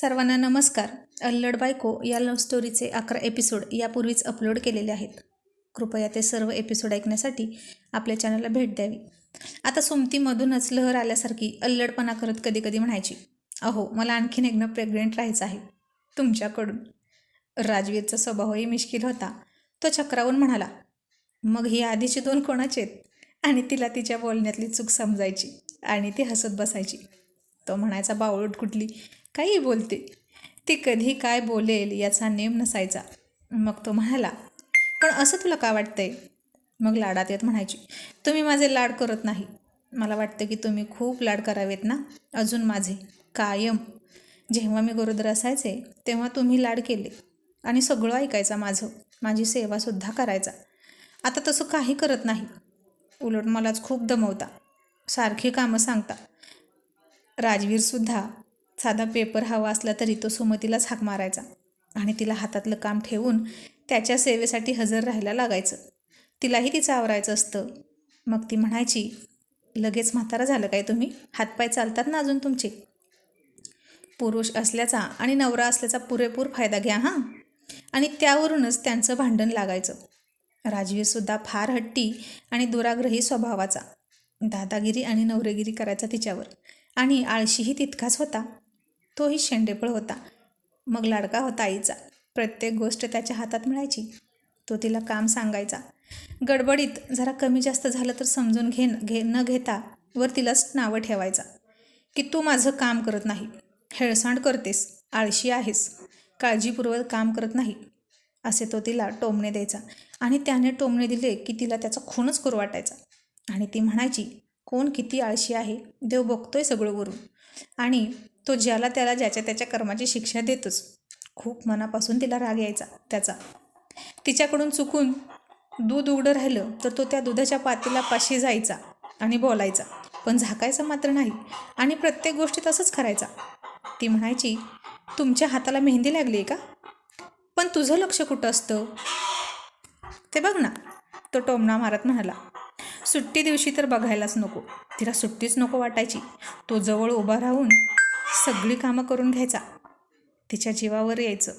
सर्वांना नमस्कार. अल्लड बायको या लव्ह स्टोरीचे अकरा एपिसोड यापूर्वीच अपलोड केलेले आहेत. कृपया ते सर्व एपिसोड ऐकण्यासाठी आपल्या चॅनलला भेट द्यावी. आता सोमतीमधूनच लहर आल्यासारखी अल्लडपणा करत कधी कधी म्हणायची अहो मला आणखीन एकनं प्रेग्नेंट राहायचं आहे. तुमच्याकडून. राजवीरचा स्वभावही मिश्किल होता. तो चक्रावून म्हणाला मग ही आधीची दोन कोणाचे आहेत? आणि तिला तिच्या बोलण्यातली चूक समजायची आणि ती हसत बसायची. तो म्हणायचा बावळट कुठली? काही बोलते. ती कधी काय बोलेल याचा नेम नसायचा. मग तो म्हणाला पण असं तुला का वाटतंय? मग लाडात येत म्हणायची तुम्ही माझे लाड करत नाही. मला वाटतं की तुम्ही खूप लाड करावेत ना अजून माझे. कायम. जेव्हा मी गरोदर असायचे तेव्हा तुम्ही लाड केले. आणि सगळं ऐकायचं माझं. माझी सेवासुद्धा करायचा. आता तसं काही करत नाही. उलट मलाच खूप दमवता. सारखी कामं सांगता. राजवीरसुद्धा साधा पेपर हवा असला तरी तो सुमतीलाच हाक मारायचा आणि तिला हातातलं काम ठेवून त्याच्या सेवेसाठी हजर राहायला लागायचं. तिलाही तिचं आवरायचं असतं. मग ती म्हणायची लगेच म्हातारा झालं काय तुम्ही? हातपाय चालतात ना अजून तुमचे? पुरुष असल्याचा आणि नवरा असल्याचा पुरेपूर फायदा घ्या हां. आणि त्यावरूनच त्यांचं भांडण लागायचं. राजवीरसुद्धा फार हट्टी आणि दुराग्रही स्वभावाचा. दादागिरी आणि नवरेगिरी करायचा तिच्यावर. आणि आळशीही तितकाच होता. तोही शेंडेपळ होता. मग लाडका होता आईचा. प्रत्येक गोष्ट त्याच्या हातात मिळायची. तो तिला काम सांगायचा. गडबडीत जरा कमी जास्त झालं तर समजून घे घे न घेता वर तिलाच नावं ठेवायचा. की तू माझं काम करत नाही. हेळसांड करतेस. आळशी आहेस. काळजीपूर्वक काम करत नाही. असे तो तिला टोमणे द्यायचा. आणि त्याने टोमणे दिले की तिला त्याचा खूनच करू वाटायचा आणि ती म्हणायची कोण किती आळशी आहे देव बघतोय सगळं वरून. आणि तो ज्याला त्याला ज्याच्या त्याच्या कर्माची शिक्षा देतोच. खूप मनापासून तिला राग यायचा त्याचा. तिच्याकडून चुकून दूध उघडं राहिलं तर तो त्या दुधाच्या पातीला पाशी जायचा आणि बोलायचा पण झाकायचा मात्र नाही आणि प्रत्येक गोष्टी तसंच करायचा. ती म्हणायची तुमच्या हाताला मेहंदी लागली आहे का? पण तुझं लक्ष कुठं असतं? ते बघ ना तो टोमणा मारत म्हणाला. सुट्टी दिवशी तर बघायलाच नको. तिला सुट्टीच नको वाटायची. तो जवळ उभा राहून सगळी कामं करून घ्यायचा. तिच्या जीवावर यायचं.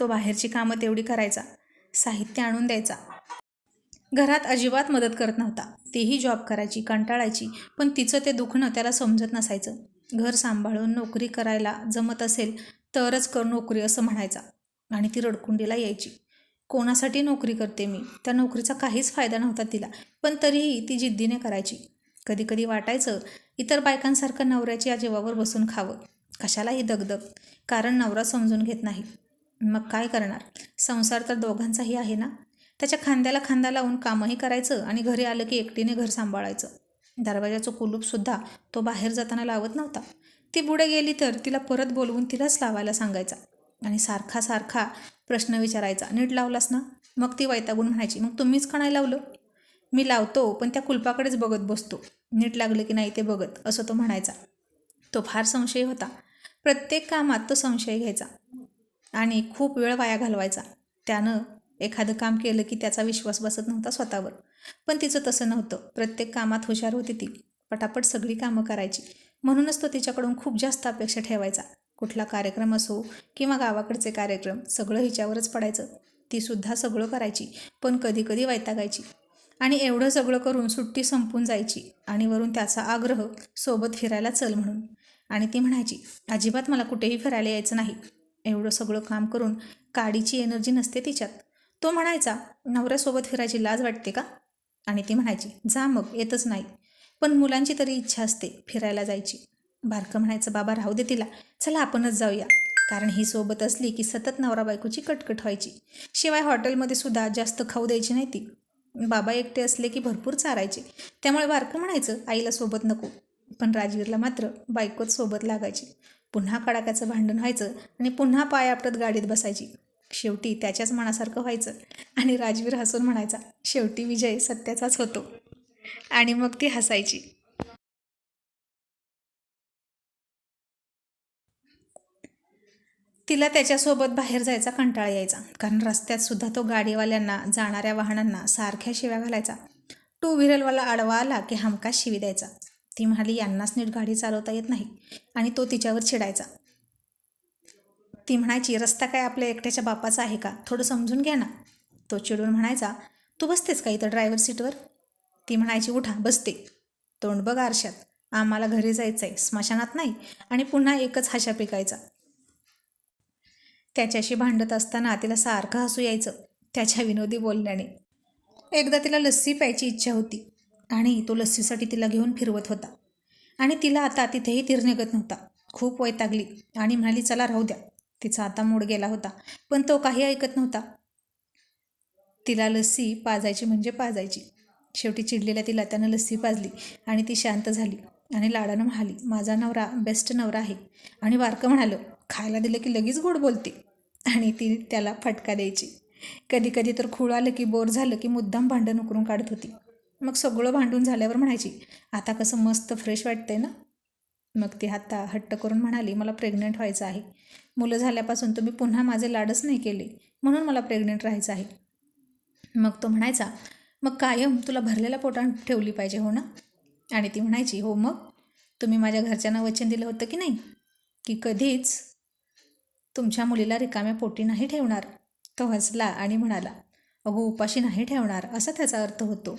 तो बाहेरची कामं तेवढी करायचा. साहित्य आणून द्यायचा. घरात अजिबात मदत करत नव्हता. तेही जॉब करायची कंटाळायची पण तिचं ते दुखणं त्याला समजत नसायचं. घर सांभाळून नोकरी करायला जमत असेल तरच कर नोकरी असं म्हणायचा. आणि ती रडकुंडीला यायची. कोणासाठी नोकरी करते मी? त्या नोकरीचा काहीच फायदा नव्हता तिला पण तरीही ती जिद्दीने करायची. कधी कधी वाटायचं इतर बायकांसारखं नवऱ्याची या जीवावर बसून खावं. कशालाही दगदग. कारण नवरा समजून घेत नाही. मग काय करणार? संसार तर दोघांचाही आहे ना? त्याच्या खांद्याला खांदा लावून कामही करायचं आणि घरी आलं की एकटीने घर सांभाळायचं. दरवाजाचं कुलूपसुद्धा तो बाहेर जाताना लावत नव्हता. ती पुढे गेली तर तिला परत बोलवून तिलाच लावायला सांगायचा. आणि सारखा सारखा प्रश्न विचारायचा. नीट लावलास ना? मग ती वैतागून म्हणायची मग तुम्हीच खणाय लावलं? मी लावतो पण त्या कुलपाकडेच बघत बसतो. नीट लागलं की नाही ते बघत असं तो म्हणायचा. तो फार संशय होता. प्रत्येक कामात तो संशय घ्यायचा आणि खूप वेळ वाया घालवायचा. त्यानं एखादं काम केलं की त्याचा विश्वास बसत नव्हता स्वतःवर. पण तिचं तसं नव्हतं. प्रत्येक कामात हुशार होती ती. पटापट सगळी कामं करायची. म्हणूनच तो तिच्याकडून खूप जास्त अपेक्षा ठेवायचा. कुठला कार्यक्रम असो किंवा गावाकडचे कार्यक्रम सगळं हिच्यावरच पडायचं. तीसुद्धा सगळं करायची पण कधी कधी वैतागायची. आणि एवढं सगळं करून सुट्टी संपून जायची आणि वरून त्याचा आग्रह सोबत फिरायला चल म्हणून. आणि ती म्हणायची अजिबात मला कुठेही फिरायला यायचं नाही. एवढं सगळं काम करून काडीची एनर्जी नसते तिच्यात. तो म्हणायचा नवऱ्यासोबत फिरायची लाज वाटते का? आणि ती म्हणायची जा मग येतच नाही. पण मुलांची तरी इच्छा असते फिरायला जायची. बारकं म्हणायचं बाबा राहू दे तिला. चला आपणच जाऊया. कारण ही सोबत असली की सतत नवरा बायकोची कटकट व्हायची. शिवाय हॉटेलमध्ये सुद्धा जास्त खाऊ द्यायची नाही ती. बाबा एकटे असले की भरपूर चारायचे. त्यामुळे बारकं म्हणायचं आईला सोबत नको. पण राजवीरला मात्र बायकोच सोबत लागायची. पुन्हा कडाक्याचं भांडण व्हायचं आणि पुन्हा पाय आपटत गाडीत बसायची. शेवटी त्याच्याच मनासारखं व्हायचं आणि राजवीर हसून म्हणायचा शेवटी विजय सत्याचाच होतो. आणि मग ती हसायची. तिला त्याच्यासोबत बाहेर जायचा कंटाळा यायचा. कारण रस्त्यात सुद्धा तो गाडीवाल्यांना जाणाऱ्या वाहनांना सारख्या शिव्या घालायचा. टू व्हीलरवाला आडवा आला की हमका शिवी द्यायचा. ती म्हणाली यांनाच नीट गाडी चालवता येत नाही. आणि तो तिच्यावर चिडायचा. ती म्हणायची रस्ता काय आपल्या एकट्याच्या बापाचा आहे का? थोडं समजून घ्या ना. तो चिडून म्हणायचा तू बसतेस का इथं ड्रायव्हर सीटवर ती म्हणायची उठा बसते. तोंड बघ आरशात. आम्हाला घरी जायचं आहे स्मशानात नाही आणि पुन्हा एकच हाशा पिकायचा. त्याच्याशी भांडत असताना तिला सारखं हसू यायचं त्याच्या विनोदी बोलण्याने. एकदा तिला लस्सी प्यायची इच्छा होती आणि तो लस्सीसाठी तिला घेऊन फिरवत होता. आणि तिला आता तिथेही तीर निघत नव्हता. खूप वैतागली आणि म्हणाली चला राहू द्या. तिचा आता मूड गेला होता पण तो काही ऐकत नव्हता. तिला लस्सी पाजायची म्हणजे पाजायची. शेवटी चिडलेल्या तिला त्यानं लस्सी पाजली आणि ती शांत झाली आणि लाडानं म्हणाली माझा नवरा बेस्ट नवरा आहे. आणि बारकं म्हणालं खायला दिलं की लगेच गोड बोलते. आणि ती त्याला फटका द्यायची. कधी कधी तर खूळ आलं की बोर झालं की मुद्दाम भांडण उकरून काढत होती. मग सगळं भांडून झाल्यावर म्हणायची आता कसं मस्त फ्रेश वाटतंय ना? मग ती हाता हट्ट करून म्हणाली मला प्रेग्नंट व्हायचं आहे. मुलं झाल्यापासून तुम्ही पुन्हा माझे लाडच नाही केले. म्हणून मला प्रेग्नंट राहायचं आहे. मग तो म्हणायचा मग कायम तुला भरलेल्या पोटात ठेवली पाहिजे हो ना? आणि ती म्हणायची हो मग? तुम्ही माझ्या घरच्यांना वचन दिलं होतं की नाही? की कधीच तुमच्या मुलीला रिकाम्या पोटी नाही ठेवणार? तो हसला आणि म्हणाला अगो उपाशी नाही ठेवणार असा त्याचा अर्थ होतो.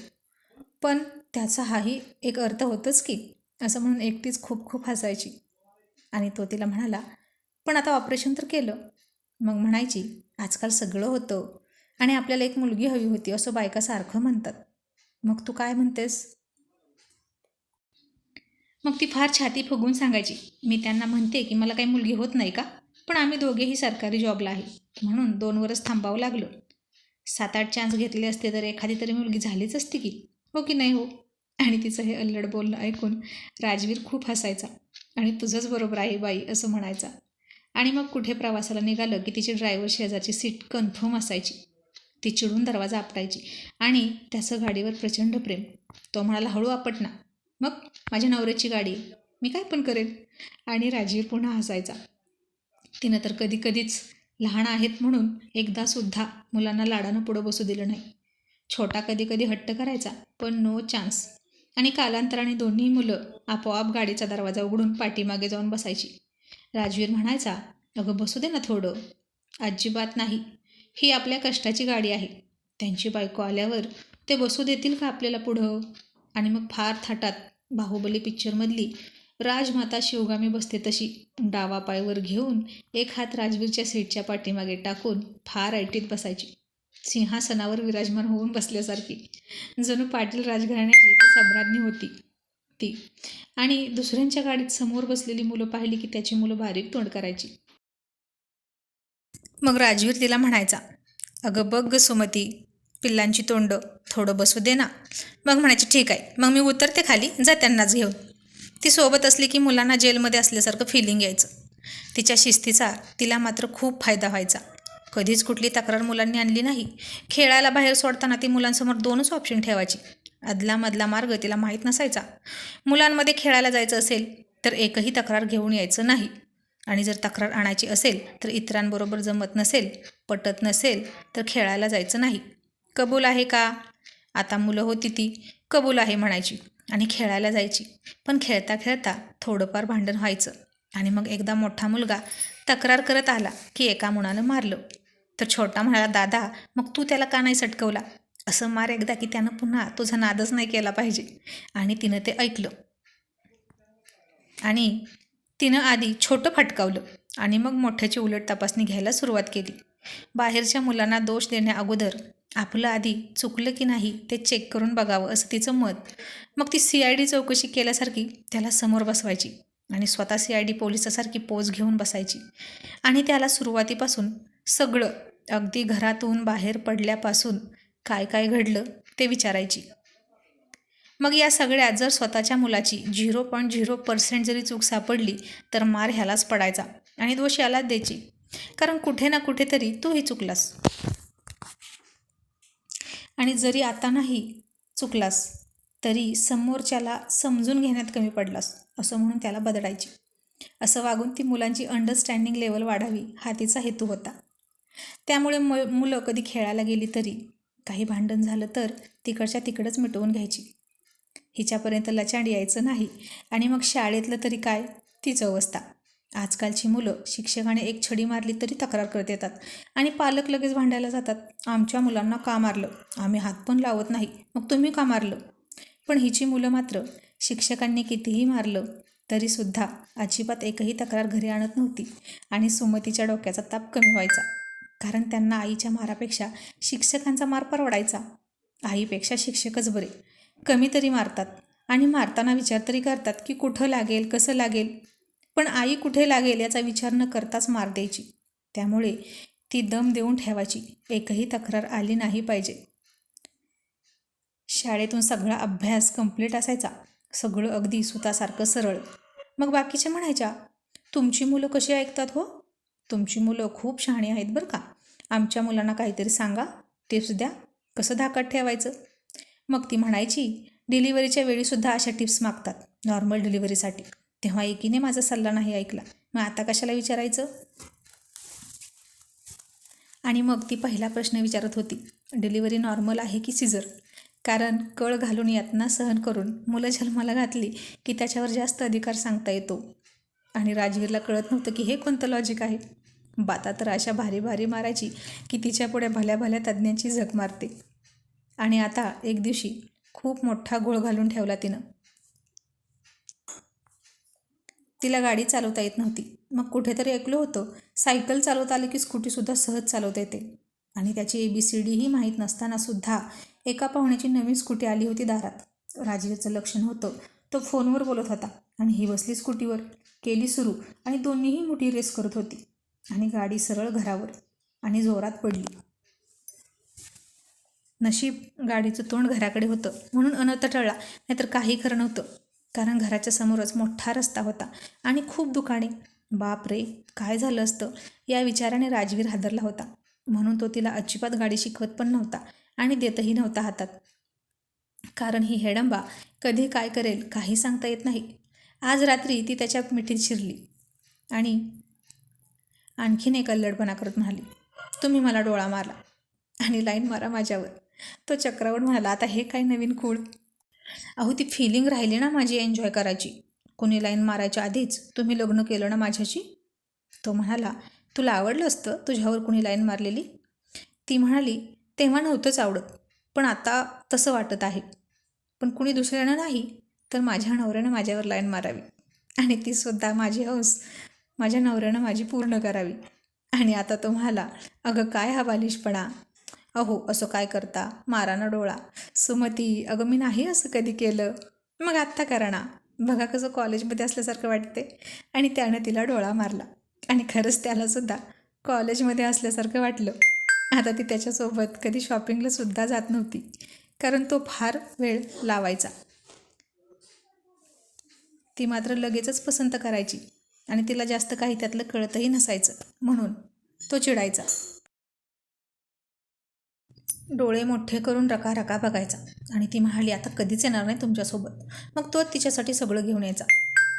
पण त्याचा हाही एक अर्थ होतोच की असं म्हणून एकटीच खूप खूप हसायची. आणि तो तिला म्हणाला पण आता ऑपरेशन तर केलं. मग म्हणायची आजकाल सगळं होतं आणि आपल्याला एक मुलगी हवी होती असं बायका सारखं म्हणतात. मग तू काय म्हणतेस? मग ती फार छाती फुगून सांगायची मी त्यांना म्हणते की मला काही मुलगी होत नाही का? पण आम्ही दोघेही सरकारी जॉबला आहे. म्हणून दोन वर्ष थांबावं लागलो. सात आठ चान्स घेतले असते तर एखादी तरी मुलगी झालीच असती की? हो की नाही हो? आणि तिचं हे अल्लड बोलणं ऐकून राजवीर खूप हसायचा आणि तुझंच बरोबर आहे बाई असं म्हणायचा. आणि मग कुठे प्रवासाला निघालं की तिची ड्रायव्हर शेजारची सीट कन्फर्म असायची. ती चिडून दरवाजा आपटायची आणि त्याचं गाडीवर प्रचंड प्रेम. तो म्हणाला हळू आपटना मग माझ्या नवऱ्याची गाडी. मी काय पण करेन. आणि राजीव पुन्हा हसायचा. तिनं तर कधी कधीच लहान आहेत म्हणून एकदासुद्धा मुलांना लाडानं पुढं बसू दिलं नाही. छोटा कधी कधी हट्ट करायचा पण नो चान्स आणि कालांतराने दोन्ही मुलं आपोआप गाडीचा दरवाजा उघडून पाठीमागे जाऊन बसायची. राजवीर म्हणायचा अगं बसू दे ना थोडं. अजिबात नाही. ही आपल्या कष्टाची गाडी आहे. त्यांची बायको आल्यावर ते बसू देतील का आपल्याला पुढं? आणि मग फार थाटात बाहुबली पिक्चरमधली राजमाता शिवगामी बसते तशी. डावा पायवर घेऊन एक हात राजवीरच्या सीटच्या पाठीमागे टाकून फार ऐटीत बसायची. सिंहासनावर विराजमान होऊन बसल्यासारखी. जणू पाटील राजघराण्याची ती सम्राज्ञी होती. ती. आणि दुसऱ्यांच्या गाडीत समोर बसलेली मुलं पाहिली की त्याची मुलं बारीक तोंड करायची. मग राजवीर तिला म्हणायचा अगं बघ ग सुमती पिल्लांची तोंड थोडं बसू दे ना. मग म्हणायची ठीक आहे. मग मी उतरते खाली. जा त्यांनाच घेऊन. ती सोबत असली की मुलांना जेलमध्ये असल्यासारखं फिलिंग यायचं. तिच्या शिस्तीचा तिला मात्र खूप फायदा व्हायचा. कधीच कुठली तक्रार मुलांनी आणली नाही. खेळायला बाहेर सोडताना ती मुलांसमोर दोनच ऑप्शन ठेवायची. अदलामधला मार्ग तिला माहीत नसायचा. मुलांमध्ये खेळायला जायचं असेल तर एकही तक्रार घेऊन यायचं नाही. आणि जर तक्रार आणायची असेल तर इतरांबरोबर जमत नसेल पटत नसेल तर खेळायला जायचं नाही. कबूल आहे का? आता मुलं होती ती. कबूल आहे म्हणायची. आणि खेळायला जायची. पण खेळता खेळता थोडंफार भांडण व्हायचं. आणि मग एकदा मोठा मुलगा तक्रार करत आला की एका मुलानं मारलं. तर छोटा म्हणाला दादा मग तू त्याला का नाही सटकवला? असं मार एकदा की त्यानं पुन्हा तुझा नादच नाही केला पाहिजे. आणि तिनं ते ऐकलं. आणि तिनं आधी छोटं फटकावलं आणि मग मोठ्याची उलट तपासणी घ्यायला सुरुवात केली. बाहेरच्या मुलांना दोष देण्या अगोदर आपलं आधी चुकलं की नाही ते चेक करून बघावं असं तिचं मत. मग ती सी आय डी चौकशी केल्यासारखी त्याला समोर बसवायची आणि स्वतः सी आय डी पोलिसासारखी पोज घेऊन बसायची. आणि त्याला सुरुवातीपासून सगळं अगदी घरातून बाहेर पडल्यापासून काय काय घडलं ते विचारायची. मग या सगळ्यात जर स्वतःच्या मुलाची झिरो पॉईंट झिरो पर्सेंट जरी चूक सापडली तर मार ह्यालाच पडायचा आणि दोष यालाच द्यायची. कारण कुठे ना कुठेतरी तूही चुकलास. आणि जरी आता नाही चुकलास तरी समोरच्याला समजून घेण्यात कमी पडलास असं म्हणून त्याला बदलायची असं वागून ती मुलांची अंडरस्टँडिंग लेवल वाढावी हा तिचा हेतू होता. त्यामुळे म मुलं कधी खेळायला गेली तरी काही भांडण झालं तर तिकडच्या तिकडंच मिटवून घ्यायची. हिच्यापर्यंत लचांड यायचं नाही आणि मग शाळेतलं तरी काय? तीच अवस्था. आजकालची मुलं शिक्षकाने एक छडी मारली तरी तक्रार करत येतात आणि पालक लगेच भांडायला जातात. आमच्या मुलांना का मारलं? आम्ही हात पण लावत नाही. मग तुम्ही का मारलं? पण हिची मुलं मात्र शिक्षकांनी कितीही मारलं तरीसुद्धा अजिबात एकही तक्रार घरी आणत नव्हती आणि सुमतीच्या डोक्याचा ताप कमी व्हायचा. कारण त्यांना आईच्या मारापेक्षा शिक्षकांचा मार परवडायचा. आईपेक्षा शिक्षकच बरे. कमी तरी मारतात आणि मारताना विचार तरी करतात की कुठं लागेल कसं लागेल? पण आई कुठे लागेल याचा विचार न करताच मार द्यायची. त्यामुळे ती दम देऊन ठेवायची. एकही तक्रार आली नाही पाहिजे. शाळेतून सगळा अभ्यास कंप्लीट असायचा. सगळं अगदी सुतासारखं सरळ. मग बाकीच्या म्हणायच्या तुमची मुलं कशी ऐकतात हो? तुमची मुलं खूप शहाणी आहेत बरं का? आमच्या मुलांना काहीतरी सांगा. टिप्स द्या. कसं धाकात ठेवायचं? मग ती म्हणायची डिलिव्हरीच्या वेळीसुद्धा अशा टिप्स मागतात. नॉर्मल डिलिव्हरीसाठी. तेव्हा एकीने माझा सल्ला नाही ऐकला. मग आता कशाला विचारायचं? आणि मग ती पहिला प्रश्न विचारत होती. डिलिव्हरी नॉर्मल आहे की सिझर? कारण कळ घालून यातना सहन करून मुलं जन्माला घातली की त्याच्यावर जास्त अधिकार सांगता येतो. आणि राजवीरला कळत नव्हतं की हे कोणतं लॉजिक आहे? बाता तर अशा भारी भारी मारायची की तिच्या पुढे भल्या भल्या तज्ज्ञांची झक मारते. आणि आता एक दिवशी खूप मोठा घोळ घालून ठेवला तिनं. तिला गाडी चालवता येत नव्हती. मग कुठेतरी ऐकलं होतं सायकल चालवता आली की स्कूटीसुद्धा सहज चालवता येते. आणि त्याची ए बी सी डीही माहीत नसतानासुद्धा एका पाहुण्याची नवीन स्कूटी आली होती दारात. राजीवचं लक्षण होतं तो फोनवर बोलत होता आणि ही बसली स्कूटीवर केली सुरू आणि दोन्हीही मोठी रेस करत होती आणि गाडी सरळ घरावर आणि जोरात पडली. नशीब गाडीचं तोंड घराकडे होतं म्हणून अनर्थ टळला नाहीतर काही खरं नव्हतं. कारण घराच्या समोरच मोठा रस्ता होता आणि खूप दुकाने. बाप रे काय झालं असतं? या विचाराने राजवीर हादरला होता. म्हणून तो तिला अजिबात गाडी शिकवत पण नव्हता आणि देतही नव्हता हातात. कारण ही हेडंबा कधी काय करेल काही सांगता येत नाही. आज रात्री ती त्याच्या मिठीत शिरली आणि आणखीन एक अल्लडपणा करत म्हणाली तुम्ही मला डोळा मारला आणि लाईन मारा माझ्यावर. तो चक्रावर म्हणाला आता हे काय नवीन खूळ अहो ती फिलिंग राहिली ना माझी एन्जॉय करायची. कोणी लाईन मारायच्या आधीच तुम्ही लग्न केलं ना माझ्याशी? तो म्हणाला तुला आवडलं असतं तुझ्यावर कुणी लाईन मारलेली? ती म्हणाली तेव्हा नव्हतंच आवडत पण आता तसं वाटत आहे. पण कुणी दुसऱ्यानं नाही तर माझ्या नवऱ्यानं माझ्यावर लाईन मारावी. आणि ती सुद्धा माझी हौस माझ्या नवऱ्यानं माझी पूर्ण करावी. आणि आता तो म्हणाला अगं काय हा बालिशपणा? अहो असं काय करता? मारा ना डोळा. सुमती अगं मी नाही असं कधी केलं. मग आत्ता करा ना. बघा कसं कॉलेजमध्ये असल्यासारखं वाटते. आणि त्यानं तिला डोळा मारला. आणि खरंच त्यालासुद्धा कॉलेजमध्ये असल्यासारखं वाटलं. आता ती त्याच्यासोबत कधी शॉपिंगला सुद्धा जात नव्हती. कारण तो फार वेळ लावायचा. ती मात्र लगेचच पसंत करायची. आणि तिला जास्त काही त्यातलं कळतही नसायचं. म्हणून तो चिडायचा. डोळे मोठे करून रका रका बघायचा. आणि ती म्हणाली आता कधीच येणार नाही तुमच्यासोबत. मग तो तिच्यासाठी सगळं घेऊन यायचा.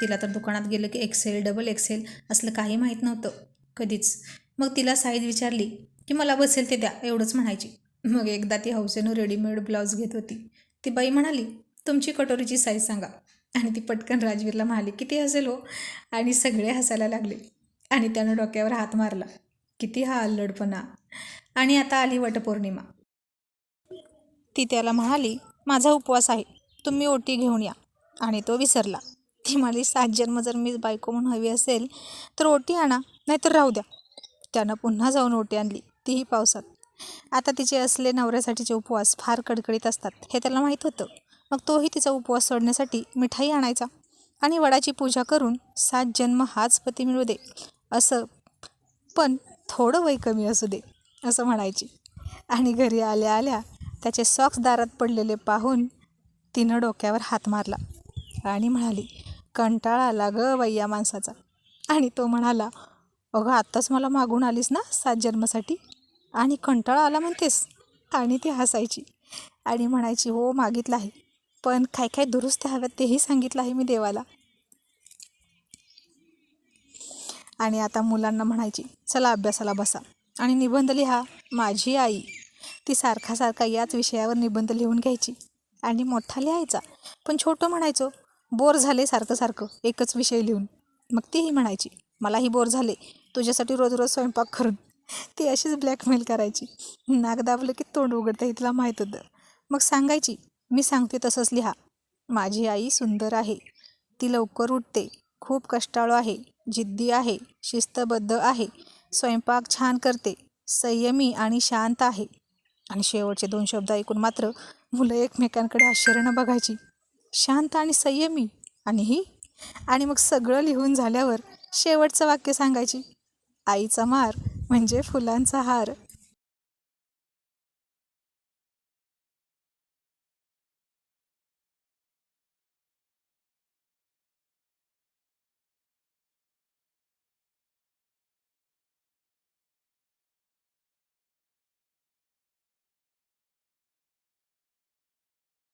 तिला तर दुकानात गेलं की एक्सेल डबल एक्सेल असलं काही माहीत नव्हतं. कधीच. मग तिला साईज विचारली की मला बसेल ते द्या एवढंच म्हणायची. मग एकदा ती हौसेनं रेडीमेड ब्लाऊज घेत होती. ती बाई म्हणाली तुमची कटोरीची साईज सांगा. आणि ती पटकन राजवीरला म्हणाली किती हसेल हो. आणि सगळे हसायला लागले. आणि त्यानं डोक्यावर हात मारला. किती हा अल्लडपणा. आणि आता आली वटपौर्णिमा. ती त्याला म्हणाली माझा उपवास आहे. तुम्ही ओटी घेऊन या. आणि तो विसरला. ती म्हणाली सात जन्म जर मी बायको म्हणून हवी असेल तर ओटी आणा नाहीतर राहू द्या. त्यानं पुन्हा जाऊन ओटी आणली तीही पावसात. आता तिचे असले नवऱ्यासाठीचे उपवास फार कडकडीत असतात हे त्याला माहीत होतं. मग तोही तिचा उपवास सोडण्यासाठी मिठाई आणायचा आणि वडाची पूजा करून सात जन्म हाच पती मिळू दे. असं पण थोडं वय कमी असू दे असं म्हणायची. आणि घरी आल्या आल्या त्याचे सॉक्स दारात पडलेले पाहून तिनं डोक्यावर हात मारला. आणि म्हणाली कंटाळा आला ग बाई या माणसाचा. आणि तो म्हणाला अगं आत्ताच मला मागून आलीस ना सात जन्मासाठी? आणि कंटाळा आला म्हणतेस. आणि ती हसायची आणि म्हणायची हो मागितलं आहे. पण काय काय दुरुस्त हव्यात तेही सांगितलं आहे मी देवाला. आणि आता मुलांना म्हणायची चला अभ्यासाला बसा आणि निबंध लिहा माझी आई ती सारखा सारखा याच विषयावर निबंध लिहून घ्यायची आणि मोठा लिहायचा. पण छोटं म्हणायचो बोर झाले सारखं सारखं एकच विषय लिहून. मग तीही म्हणायची मलाही बोर झाले तुझ्यासाठी रोज रोज स्वयंपाक करून. ती अशीच ब्लॅकमेल करायची. नाक दाबलं की तोंड उघडता तिला माहीत होतं. मग सांगायची मी सांगते तसंच लिहा. माझी आई सुंदर आहे. ती लवकर उठते. खूप कष्टाळू आहे. जिद्दी आहे. शिस्तबद्ध आहे. स्वयंपाक छान करते. संयमी आणि शांत आहे. आणि शेवटचे दोन शब्द ऐकून मात्र मुलं एकमेकांकडे आश्चर्यानं बघायची. शांत आणि संयमी. आणि ही? आणि मग सगळं लिहून झाल्यावर शेवटचं वाक्य सांगायची. आईचा मार म्हणजे फुलांचा हार.